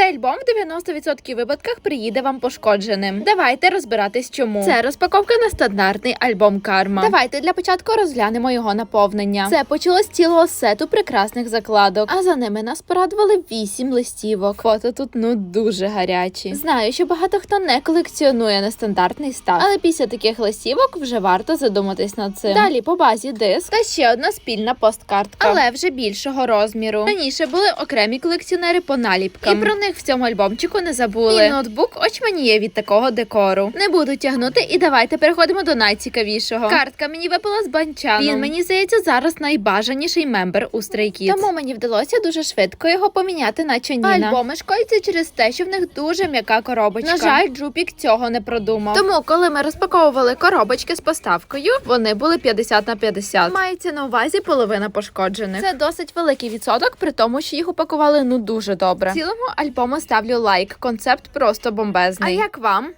Цей альбом в 90% випадках приїде вам пошкодженим. Давайте розбиратись, чому це розпаковка на стандартний альбом Карма. Давайте для початку розглянемо його наповнення. Це почалось цілого сету прекрасних закладок, а за ними нас порадували вісім листівок. Фото тут ну дуже гарячі. Знаю, що багато хто не колекціонує нестандартний став, але після таких листівок вже варто задуматись над цим. Далі по базі диск та ще одна спільна посткартка, але вже більшого розміру. Раніше були окремі колекціонери по наліпкам. І про них в цьому альбомчику не забули. І ноутбук очманіє від такого декору. Не буду тягнути, і давайте переходимо до найцікавішого. Картка мені випала з банчану. Він мені здається зараз найбажаніший мембер у Stray Kids. Тому мені вдалося дуже швидко його поміняти на Чаніна. Альбоми шкодяться через те, що в них дуже м'яка коробочка. На жаль, Джупік цього не продумав. Тому, коли ми розпаковували коробочки з поставкою, вони були 50 на 50. Мається на увазі половина пошкоджених. Це досить великий відсоток, при тому, що їх упакували ну дуже добре. В цілому альбому ставлю лайк. Концепт просто бомбезний. А як вам?